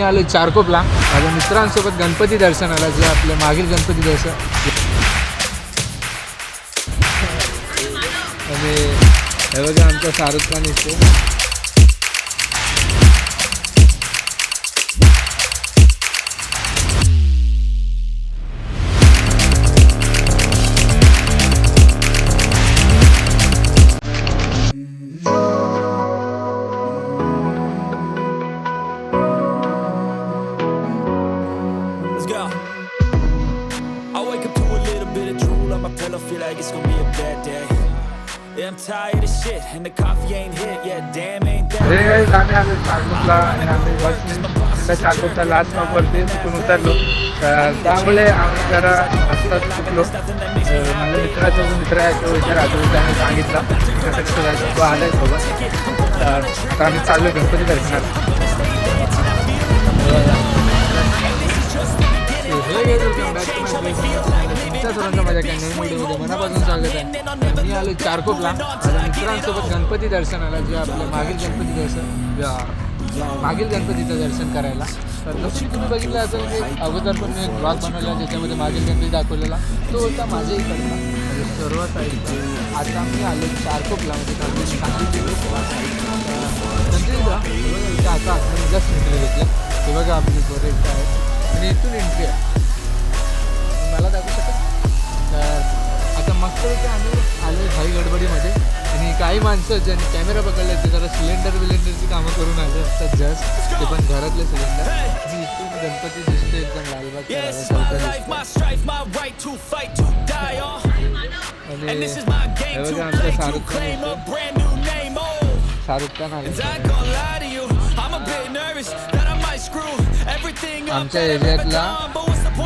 मी आलो चारकोपला. माझ्या मित्रांसोबत गणपती दर्शनाला जे आपलं मागील गणपती दर्शन आणि हे बघा आमचा शाहरुख खान येतो I'm tired of shit, and the coffee ain't hit yet. Damn, ain't that हे guys, आम्ही आलो चारकोपला आणि आम्ही बसने त्या चारकोपच्या लास्ट स्टॉपवरती तिथून उतरलो तर त्यामुळे आम्ही जरा आत्ताच चुकलो माझ्या मित्राचा जो मित्र आहे तो विचार आतो त्याने सांगितला तो आलाय सोबत तर आम्ही चाललो गणपती दर्शनाला तुमच्या सर्वांचं माझ्या काही नवीन व्हिडिओमध्ये मनापासून आहे मी आलो चारकोपला. माझ्या मित्रांसोबत गणपती दर्शनाला जे आपलं मागील गणपती दर्शन मागील गणपतीचं दर्शन करायला. तर तशी तुम्ही बघितलं असेल की अगोदर पण मी एक ब्लॉग बनवला ज्याच्यामध्ये मागील गणपती दाखवलेला. तो होता माझ्या इकडला म्हणजे सर्व साईडचा आता मी आलो चारकोपला म्हणजे गणपती सांगली गणपतीचा आता आपण जस्ट एंट्री घेतली. ते बघा आपली पोरं आहे आणि इथून एंट्री आहे. मला दाखवू शकत? आलो भाई गडबडीमध्ये. आणि काही माणसं ज्यांनी कॅमेरा बघायला ते जरा सिलेंडर विलेंडर ची कामं करून आले असतात जस्ट पण घरातले सिलेंडर गणपती दिसते एकदम वाईट थु वाईट शाहरुख खलाय शाहरुख खान जा रियो आम स्क्रू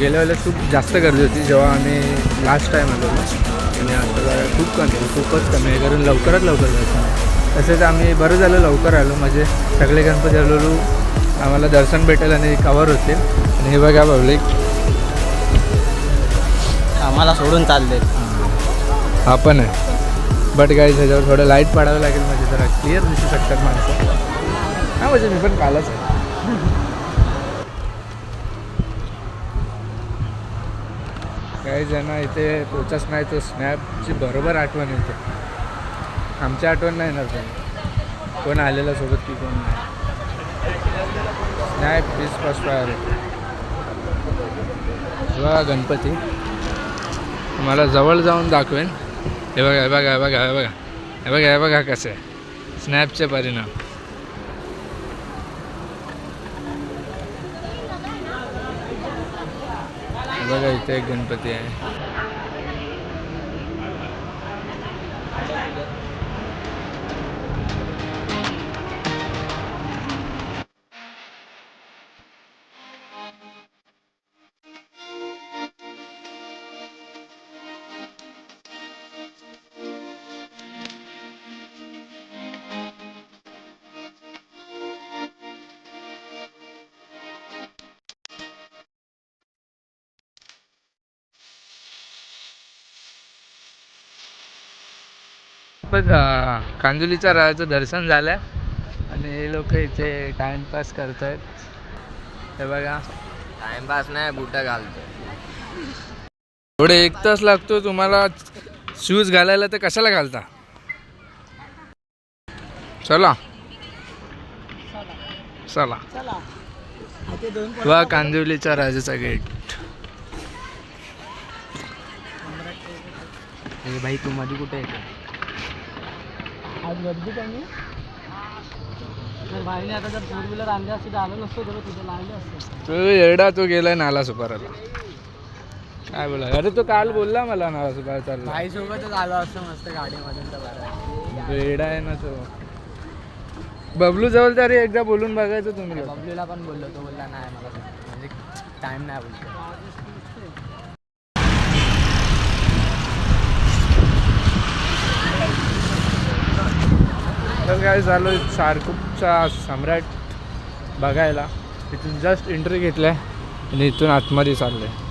गेल्या वेळेला खूप जास्त गर्दी होती जेव्हा आम्ही लास्ट टाईम आलो आणि आता खूप कमी आहे खूपच कमी आहे. कारण लवकरात लवकर जायचं. तसेच आम्ही बरं झालं लवकर आलो. म्हणजे सगळे गणपती आलो आम्हाला दर्शन भेटेल आणि कवर होतील. आणि हे बघा पब्लिक आम्हाला सोडून चालले. हा पण आहे. बट काय ह्याच्यावर थोडं लाइट पाडावं लागेल. म्हणजे जरा क्लिअर दिसू शकतात माणसं. हा म्हणजे मी पण कालच आहे. काही जण इथे पोचच नाही तो स्नॅपची बरोबर आठवण येते. आमची आठवण नाही येणार त्यांना कोण आलेलं सोबत की कोण नाही. स्नॅप बीस फर्स्ट फायर बघा गणपती. तुम्हाला जवळ जाऊन दाखवेन. हे बघा हे बघा हे बघा हे बघा. हे बघा हे बघा कसं. आहे स्नॅपचे परिणाम. बघा इथे एक गणपती आहे. पण कांजुलीच्या राजाचं दर्शन झालं आणि हे लोक इथे टाइमपास करत आहेत हे बघा. टाइमपास नाही बुट घालतो थोडे एक तास लागतो तुम्हाला. शूज घालायला तर कशाला घालता? चला. चला. वा कांदिवलीचा राजाचा गेट भाई तू मध्ये कुठे येतो आज गर्दी कमी तर भाईने आता जर फोर व्हीलर आणली असती तर आलं नसतो तिथे लागले असते. तो एरडा तो गेलाय नाला सुपाराला. काय बोला अरे तो काल बोलला मला नाला सुपारा चालला. भाई सोबतच आलो असतो मस्त गाडीमधून तर बरं. वेडा आहे ना तो. बबलू जवळ तरी एकदा बोलून बघायचं तुम्ही. लोक. बबलूला पण बोललो तो बोलला नाही मला म्हणजे टाइम नाही बोलतो. तर काय झालं सारकूपचा सम्राट बघायला. तिथून जस्ट एंट्री घेतलाय आणि इथून आतमध्ये चाललंय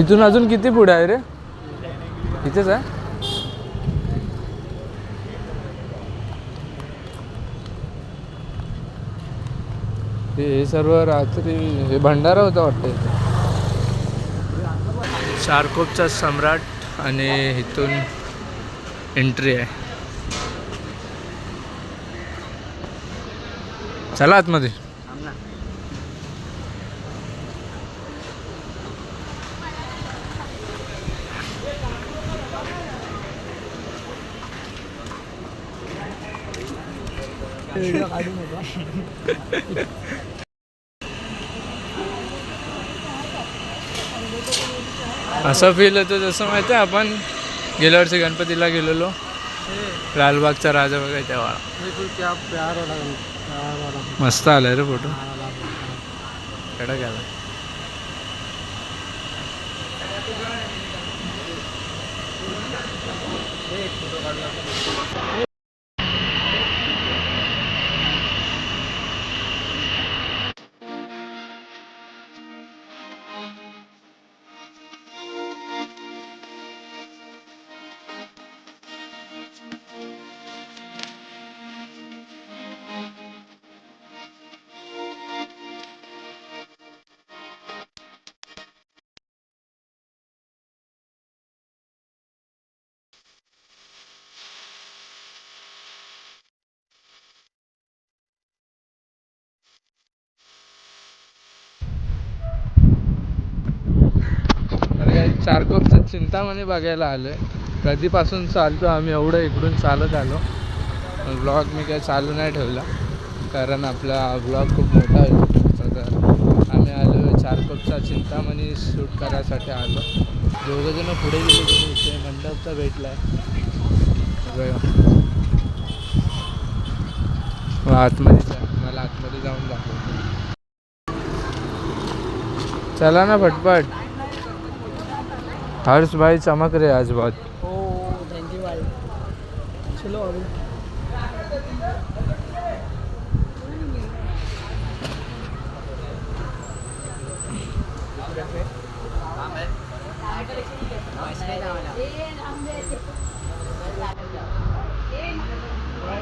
इथून अजून किती पुढे आहे रे? इथेच आहे? हे सर्व रात्री हे भंडारा होता वाटतं इथे. शारकोपचा सम्राट आणि इथून एंट्री आहे. चला आतमध्ये. असं फील होतं जसं माहिती आपण गेल्या वर्षी गणपतीला गेलेलो. लालबागचा राजा वगैरे तेव्हा. मस्त आलाय रे फोटो. कडक आला. चारकोपचं चिंतामणी बघायला आलो आहे कधीपासून चालतो आम्ही एवढं इकडून चालत आलो. ब्लॉग मी काय चालू नाही ठेवला. कारण आपला ब्लॉग खूप मोठा आहे. तर आम्ही आलो चारकोपचा चिंतामणी शूट करायसाठी आलो. दोघंजणं पुढे गेले गेले इथे मंडपचा भेटला हो, आतमध्ये जा. मला आतमध्ये जाऊन दाखव. चला ना फटफट. हर्ष भाई चमक रहे आज बहुत। ओ थँक्यू भाई चलो अभी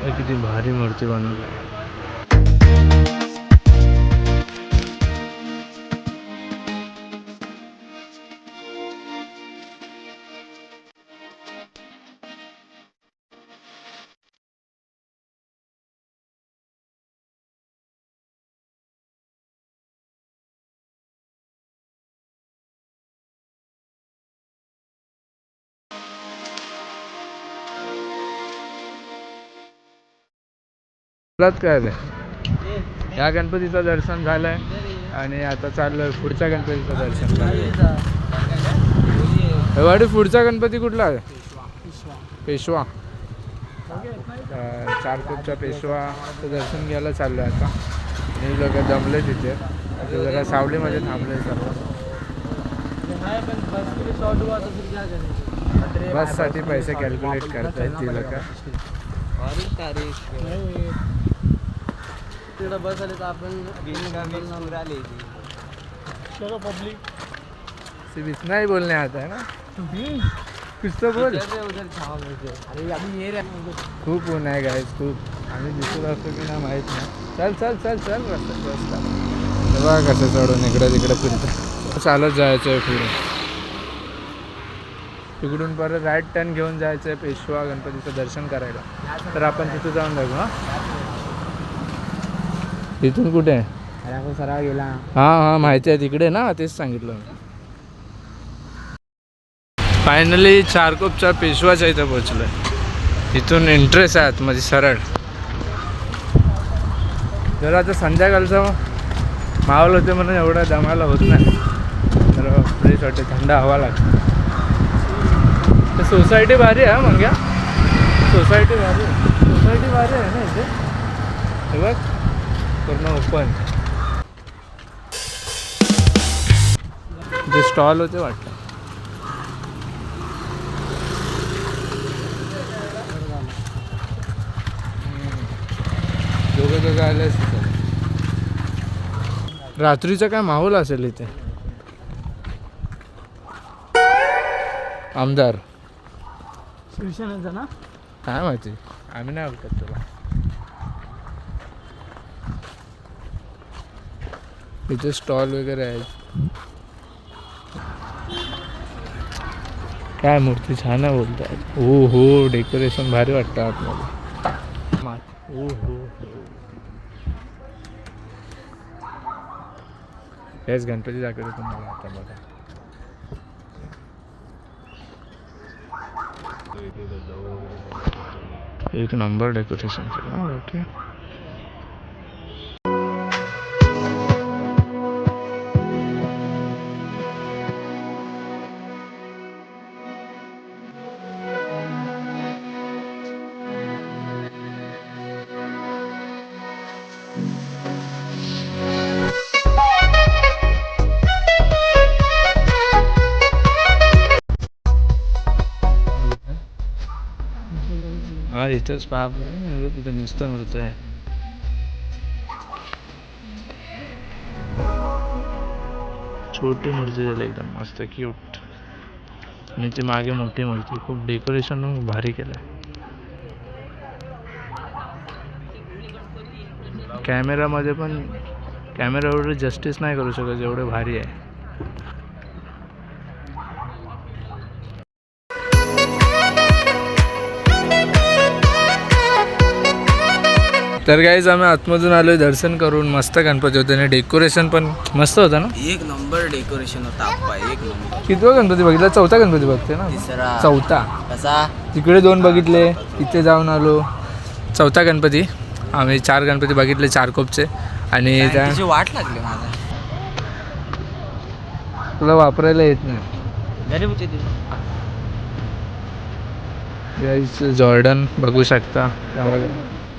हे किती भारी मूर्ती बनवली काय रे गणपतीचं दर्शन झालंय आणि आता चाललं पुढच्या गणपतीचं दर्शन झालं हे पुढचा गणपती कुठला आहे? पेशवा. चारकोपच्या चारकोपचा पेशवाचं दर्शन घ्यायला चाललोय आता. मी लोक जमले तिथे आता जरा सावलीमध्ये थांबले सर्व. बससाठी पैसे कॅल्क्युलेट करतायत ती लोक. तिकडं बस आली तर आपण चलो पब्लिक. सिर्फ इतना ही बोलने आता है ना? कुछ तो बोल. अरे अभी ये रहे खूप ऊन आहे गाईज खूप. आम्ही दिसत असतो की नाही माहीत नाही. चल चल चल चल रस्ता रस्ता. हे बघा कसं चढून इकडं तिकडं फिरतं. चालत जायचं आहे पुढे. तिकडून परत राईट टर्न घेऊन जायचं आहे पेशवा गणपतीचं दर्शन करायला. तर आपण तिथं जाऊन बघू हां. तिथून कुठे? आहे अरे आपण सरळ गेला. हां हां माहिती आहे. तिकडे ना तेच सांगितलं फायनली चारकोपच्या पेशवाच्या इथं पोचलो इथून इंटरेस्ट आहे आतमध्ये सरळ. जरा आता संध्याकाळचा माहोल होते म्हणून एवढा दमाला होत नाही. तर फ्रेश वाटते थंड हवा लागते. तर सोसायटी भारी आहे मग सोसायटी भारी सोसायटी भारी आहे ना इथे? हे बघ. पूर्ण ओपन. जे स्टॉल होते वाटतं. दोघं दोघं आले असतील रात्रीचा काय माहोल असेल इथे? आमदार. शिवसेनेचा ना? काय माहिती? आम्ही नाही ओळखत तुला इथे स्टॉल वगैरे आहेत. काय मूर्ती छान आहे आहेत हो हो डेकोरेशन भारी वाटतं आतमध्ये. मा- ओ हो हो हेच गणपती दाखवते तुम्हाला आता बघा. एक नंबर डेकोरेशन केलं. ओके. हा इथंच पहा तिथं नुसतं मृत आहे. छोटी मूर्ती झाली एकदम मस्त क्यूट आणि ती मागे मोठी मूर्ती. खूप डेकोरेशन भारी केलं आहे कॅमेरामध्ये पण कॅमेरा एवढं जस्टिस नाही करू शकत जेवढं भारी आहे. तर काहीच आम्ही आतमधून आलोय दर्शन करून. मस्त गणपती होते आणि डेकोरेशन पण मस्त होतं ना? एक नंबर डेकोरेशन होता आप्पा एक नंबर कितवा गणपती बघितला? चौथा गणपती बघते ना? तिसरा. चौथा. कसा? तिकडे दोन बघितले इथे जाऊन आलो. चौथा गणपती. आम्ही चार गणपती बघितले चार कोपचे. आणि त्या तिची वाट लागली माझा तुला वापरायला येत नाही. घरी होते ती. Guys, जॉर्डन बघू शकता.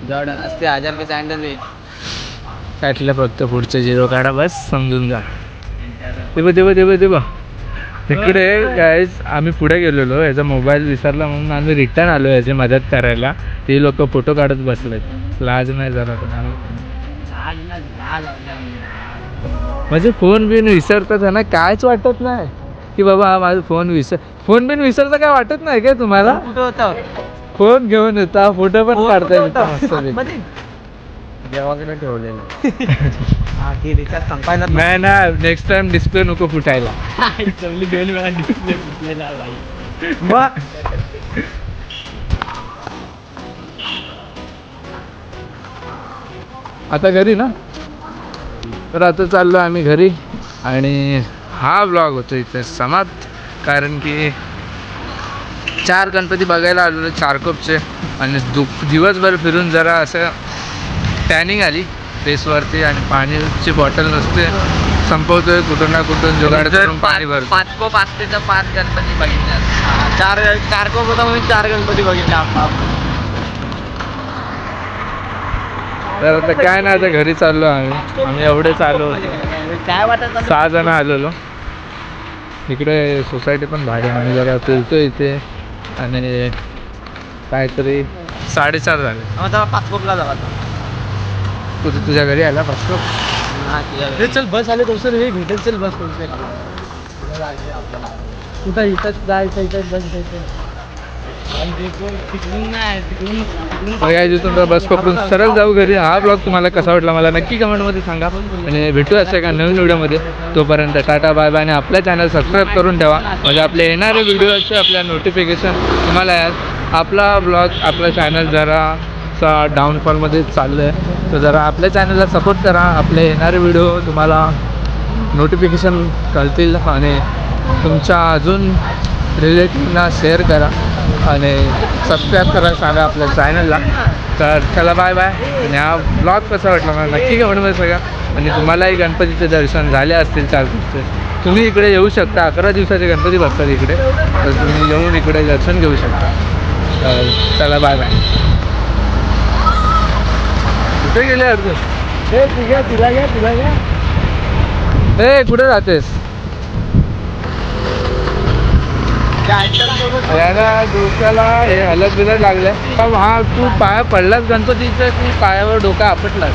जॉर्डन असते हजार रुपये सँडल काढलं फक्त पुढचं झिरो काढा बस समजून जा. ते बघ ते बघ ते बघ ते बघ. तिकडे गाईज आम्ही पुढे गेलेलो. याचा मोबाईल विसरला म्हणून आम्ही रिटर्न आलो याची मदत करायला. ते लोक फोटो काढत बसलेत. लाज नाही जरा म्हणजे फोन बिन विसरतात ना कायच वाटत नाही. की बाबा हा माझा फोन विसर फोन बिन विसरता काय वाटत नाही काय तुम्हाला? कुठं होतं? फोन घेऊन येता फोटो पण काढता येतो ठेवलेलं. हा संपायला नाही ना नेक्स्ट टाइम डिस्प्ले नको फुटायला. चांगली दोन वेळा डिस्प्ले फुटलेला आता घरी ना? तर आता चाललो आम्ही घरी आणि हा ब्लॉग होतो इथे समाप्त. कारण की चार गणपती बघायला आलेलो चारकोपचे आणि दु दिवसभर फिरून जरा असं टॅनिंग आली. फेसवरती आणि पाण्याची बॉटल नसते संपवतोय कुठून ना कुठून जुगाड करून पाणी भरतो पाच को पाच ते पाच गणपती बघितले चार चार को होता म्हणून चार गणपती बघितले आप्पा तर आता काय नाही आता घरी चाललो आम्ही. आम्ही एवढेच आलो होतो. काय वाटत सहा जण आलेलो. इकडे सोसायटी पण भारी. आम्ही जरा फिरतो इथे. आणि काहीतरी साडेचार झाले. आता पाच कोपला जावा तू तू तुझ्या घरी आला हे चल बस आले तो सर. हे भेटेल चल बस कुठे कुठं इथंच जायचं इथंच बस जायचं तिथून बस पकडून सरळ जाऊ घरी. हा ब्लॉग तुम्हाला कसा वाटला मला नक्की कमेंटमध्ये सांगा. आणि भेटू असं का नवीन व्हिडिओमध्ये. तोपर्यंत टाटा बाय बाय आणि आपल्या चॅनल सबस्क्राईब करून ठेवा. म्हणजे आपले येणारे व्हिडिओचे आपल्या नोटिफिकेशन तुम्हाला यात. आपला ब्लॉग आपला चॅनल जरा सा डाऊनफॉलमध्ये चाललं आहे तर जरा आपल्या चॅनलला सपोर्ट करा. आपले येणारे व्हिडिओ तुम्हाला नोटिफिकेशन कळतील. आणि तुमच्या अजून रिलेटिव्हना शेअर करा आणि सबस्क्राईब करा सांगा आपल्या चॅनलला तर चला बाय बाय आणि हा ब्लॉग कसा वाटला मला नक्की कमेंटमध्ये सांगा. आणि तुम्हालाही गणपतीचे दर्शन झाले असतील चार दिवसाचे तुम्ही इकडे येऊ शकता. अकरा दिवसाचे गणपती बसतात इकडे. तर तुम्ही येऊन इकडे दर्शन घेऊ शकता. चालेल. चला बाय बाय कुठे गेले अर्जुन? हे तुझ्या तुला घ्या तुला घ्या. ए कुठे राहतेस? याला डोक्याला हे हलत बिलत लागलंय. हा तू पाया पडलास गणपतीच्या तू पायावर डोका आपटलास?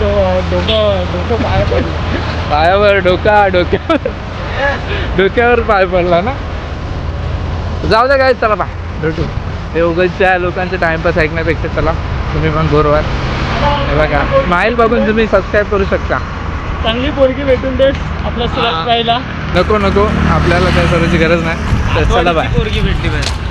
डो डोकं डोकं पाय पडलं. पायावर डोका डोक्यावर डोक्यावर पाय पडला ना? जाऊ दे काय चला बा. भेटू. हे उगाचच्या लोकांचे टाइमपास ऐकण्यापेक्षा चला. तुम्ही पण गोरवार. हे बघा स्माईल बघून तुम्ही सबस्क्राईब करू शकता. चांगली पोरगी भेटून देस आपल्या सुरत राहायला. नको नको. आपल्याला काय करायची गरज नाही. तर चला बाय. पोरगी भेटली पाहिजे